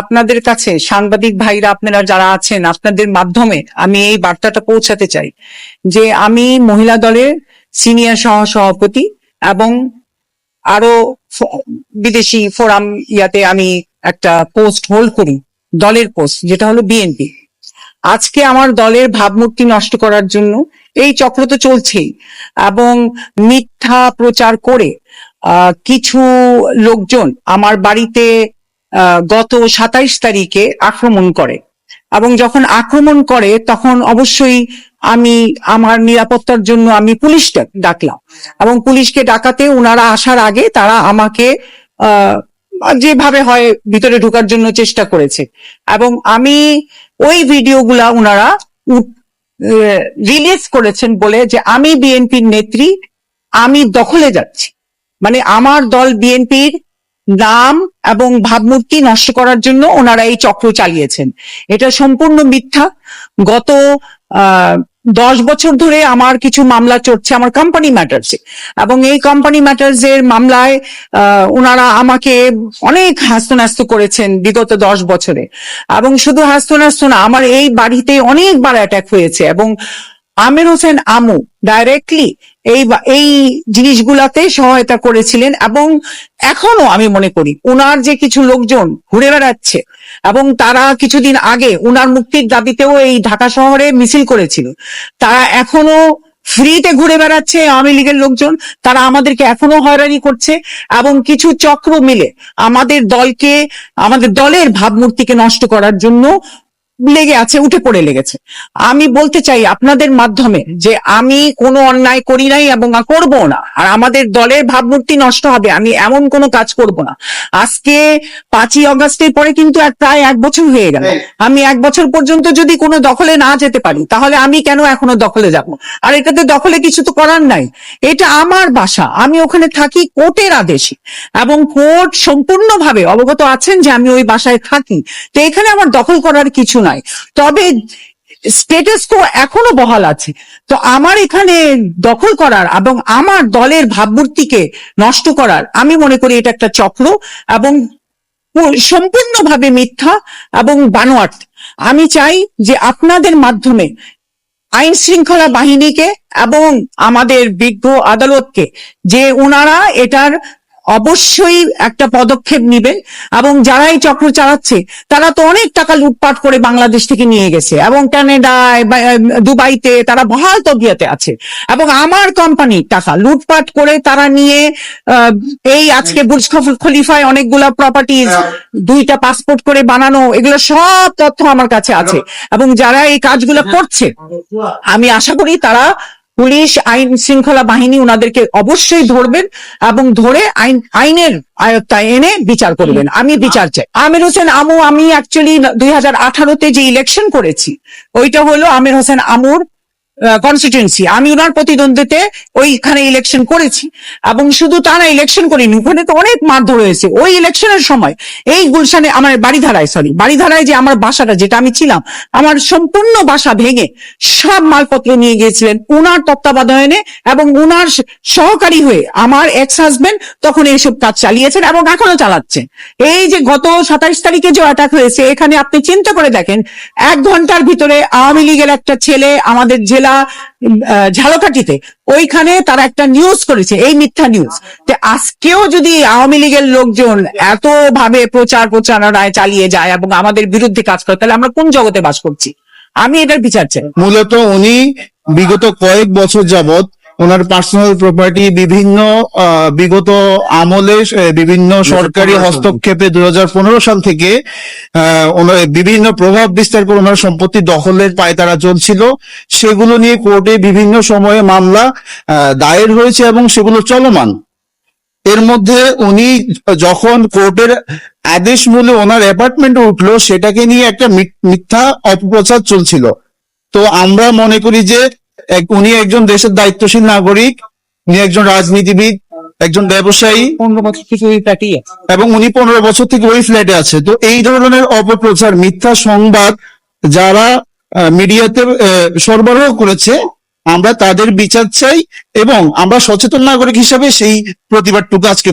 আপনাদের কাছে সাংবাদিক ভাইরা আপনারা যারা আছেন, আপনাদের মাধ্যমে আমি এই বার্তাটা পৌঁছাতে চাই যে আমি মহিলা দলের সিনিয়র সহ সভাপতি এবং আরও বিদেশি ফোরাম ইয়াতে আমি একটা পোস্ট হোল্ড করি, দলের পোস্ট যেটা হলো বিএনপি আজকে আমার দলের ভাবমূর্তি নষ্ট করার জন্য এই চক্র তো চলছেই এবং মিথ্যা প্রচার করে কিছু লোকজন আমার বাড়িতে গত সাতাইশ তারিখে আক্রমণ করে। এবং যখন আক্রমণ করে, তখন অবশ্যই আমি আমার নিরাপত্তার জন্য আমি পুলিশটা ডাকলাম। এবং পুলিশকে ডাকাতে ওনারা আসার আগে তারা আমাকে যেভাবে হয় ভিতরে ঢোকার জন্য চেষ্টা করেছে। এবং আমি ওই ভিডিওগুলা ওনারা রিলিজ করেছেন বলে যে আমি বিএনপির নেত্রী, আমি দখলে যাচ্ছি। মানে আমার দল বিএনপির নাম এবং ভাবমূর্তি নষ্ট করার জন্য ওনারা এই চক্র চালিয়েছেন। এটা সম্পূর্ণ মিথ্যা। গত দশ বছর ধরে আমার কিছু মামলা চলছে আমার কোম্পানি ম্যাটার্সে এবং এই কোম্পানি ম্যাটার্স এর মামলায় ওনারা আমাকে অনেক হাস্যনাস্ত করেছেন বিগত দশ বছরে। এবং শুধু হাস্যনাস্ত না, আমার এই বাড়িতে অনেকবার অ্যাটাক হয়েছে। এবং আমির হোসেন আমু ডাইরেক্টলি এই এই জিনিসগুলাতে সহায়তা করেছিলেন এবং এখনও আমি মনে করি ওনার যে কিছু লোকজন ঘুরে বেড়াচ্ছে এবং তারা কিছুদিন আগে উনার মুক্তির দাবিতেও এই ঢাকা শহরে মিছিল করেছিল। তারা এখনও ফ্রিতে ঘুরে বেড়াচ্ছে আওয়ামী লীগের লোকজন, তারা আমাদেরকে এখনও হয়রানি করছে এবং কিছু চক্র মিলে আমাদের দলকে, আমাদের দলের ভাবমূর্তিকে নষ্ট করার জন্য লেগে আছে উঠে পড়ে লেগেছে। আমি বলতে চাই আপনাদের মাধ্যমে যে আমি কোনো অন্যায় করি নাই এবং করব না। আর আমাদের দলের ভাবমূর্তি নষ্ট হবে আমি এমন কোনো কাজ করব না। আজকে পাঁচই অগস্টের পরে কিন্তু প্রায় এক বছর হয়ে গেল। আমি এক বছর পর্যন্ত যদি কোনো দখলে না যেতে পারি তাহলে আমি কেন এখনও দখলে যাব? আর এটাতে দখলে কিছু তো করার নাই। এটা আমার বাসা আমি ওখানে থাকি কোর্টের আদেশে। এবং কোর্ট সম্পূর্ণভাবে অবগত আছেন যে আমি ওই বাসায় থাকি। তো এখানে আমার দখল করার কিছু নাই তবে স্টেটাস কো এখনও বহাল আছে। তো আমার এখানে দখল করার এবং আমার দলের ভাবমূর্তিকে নষ্ট করার আমি মনে করি এটা একটা চক্র এবং সম্পূর্ণভাবে মিথ্যা এবং বানোয়াট। আমি চাই যে আপনাদের মাধ্যমে আইন শৃঙ্খলা বাহিনীকে এবং আমাদের বিজ্ঞ আদালতকে যে ওনারা এটার অবশ্যই একটা পদক্ষেপ নিবে এবং যারা এই চক্র চালাচ্ছে তারা তো অনেক টাকা লুটপাট করে বাংলাদেশ থেকে নিয়ে গেছে এবং কানাডায় দুবাইতে তারা বহাল তবিয়াতে আছে। এবং আমার কোম্পানির টাকা লুটপাট করে তারা নিয়ে এই আজকে বুর্জ খলিফায় অনেকগুলা প্রপার্টিজ দুইটা পাসপোর্ট করে বানানো এগুলো সব তথ্য আমার কাছে আছে। এবং যারা এই কাজগুলো করছে আমি আশা করি তারা পুলিশ আইন শৃঙ্খলা বাহিনী ওনাদেরকে অবশ্যই ধরবেন এবং ধরে আইন আইনের আয়ত্তায় এনে বিচার করবেন। আমি বিচার চাই। আমির হোসেন আমু আমি অ্যাকচুয়ালি দুই হাজার আঠারোতে যে ইলেকশন করেছি ওইটা হলো আমির হোসেন আমুর কনস্টিটিউন্সি আমি ওনার প্রতিদ্বন্দ্বিতে ওইখানে ইলেকশন করেছি এবং শুধু তা না ইলেকশন করিনি, ওখানে তো অনেক মারধর হয়েছে। ওই ইলেকশনের সময় এই গুলশানে আমার বাড়িধারায় সরি বাড়িধারায় যে আমার বাসাটা যেটা আমি ছিলাম, আমার সম্পূর্ণ বাসা ভেঙে সব মালপত্র নিয়ে গিয়েছিলেন উনার তত্ত্বাবধানে এবং উনার সহকারী হয়ে আমার এক্স হাজবেন্ড তখন এইসব কাজ চালিয়েছেন এবং এখনও চালাচ্ছেন। এই যে গত সাতাইশ তারিখে যে অ্যাটাক হয়েছে, এখানে আপনি চিন্তা করে দেখেন, এক ঘণ্টার ভিতরে আওয়ামী লীগের একটা ছেলে আমাদের জেলা ঝালকাঠিতে ওইখানে তারা একটা নিউজ করেছে, এই মিথ্যা নিউজ আজকেও যদি আওয়ামী লীগের লোকজন এত ভাবে প্রচার প্রচারণায় চালিয়ে যায় এবং আমাদের বিরুদ্ধে কাজ করে, তাহলে আমরা কোন জগতে বাস করছি? আমি এটার বিচার চাই। মূলত উনি বিগত কয়েক বছর যাবত ওনার পার্সোনাল প্রপার্টি বিভিন্ন বিগত আমলে বিভিন্ন সরকারি হস্তক্ষেপে দু হাজার পনেরো সাল থেকে ওনার বিভিন্ন প্রভাব বিস্তার করে ওনার সম্পত্তি দখলের পায়তারা চলছিল। সেগুলো নিয়ে কোর্টে বিভিন্ন সময়ে মামলা দায়ের হয়েছে এবং সেগুলো চলমান। এর মধ্যে উনি যখন কোর্টের আদেশ মূলে ওনার অ্যাপার্টমেন্টে উঠল সেটাকে নিয়ে একটা মিথ- মিথ্যা অপপ্রচার চলছিল। তো আমরা মনে করি যে উনি একজন দেশের দায়িত্বশীল নাগরিক উনি একজন রাজনীতিবিদ একজন ব্যবসায়ী। পনেরো বছর থেকে ওই প্যাটিয়ে এবং উনি পনেরো বছর থেকে ওই ফ্ল্যাটে আছে। তো এই ধরনের অপপ্রচার মিথ্যা সংবাদ যারা মিডিয়াতে সরবরাহ করেছে আমরা তাদের বিচার চাই এবং আমরা সচেতন নাগরিক হিসাবে সেই প্রতিবাদটুকু আজকে